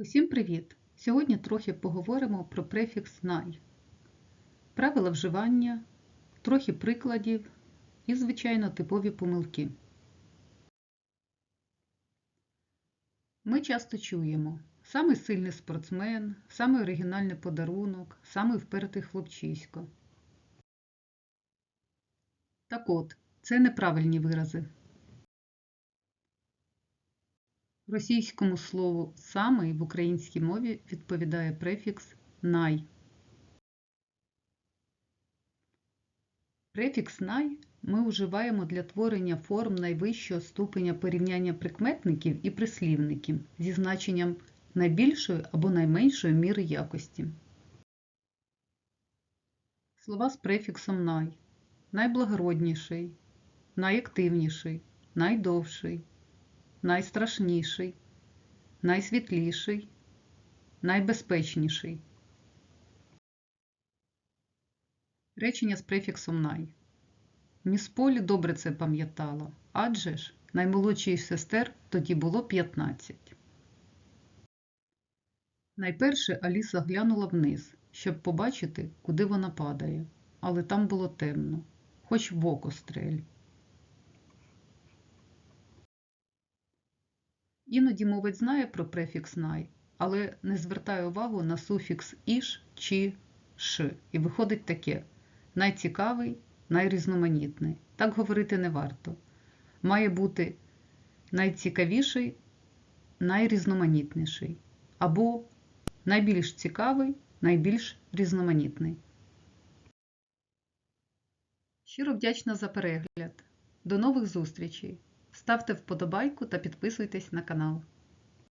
Усім привіт! Сьогодні трохи поговоримо про префікс най, правила вживання, трохи прикладів і, звичайно, типові помилки. Ми часто чуємо самий сильний спортсмен, самий оригінальний подарунок, самий впертий хлопчисько. Так от, це неправильні вирази. Російському слову «самий» в українській мові відповідає префікс най. Префікс най ми вживаємо для творення форм найвищого ступеня порівняння прикметників і прислівників зі значенням найбільшої або найменшої міри якості. Слова з префіксом най найблагородніший, найактивніший, найдовший, найстрашніший, найсвітліший, найбезпечніший. Речення з префіксом най. Міс Полі добре це пам'ятала, адже ж наймолодшій сестер тоді було 15. Найперше Аліса глянула вниз, щоб побачити, куди вона падає, але там було темно, хоч в око стрель. Іноді мовець знає про префікс най, але не звертає увагу на суфікс іш чи ш. І виходить таке найцікавий, найрізноманітний. Так говорити не варто. Має бути найцікавіший, найрізноманітніший. Або найбільш цікавий, найбільш різноманітний. Щиро вдячна за перегляд. До нових зустрічей! Ставте вподобайку та підписуйтесь на канал.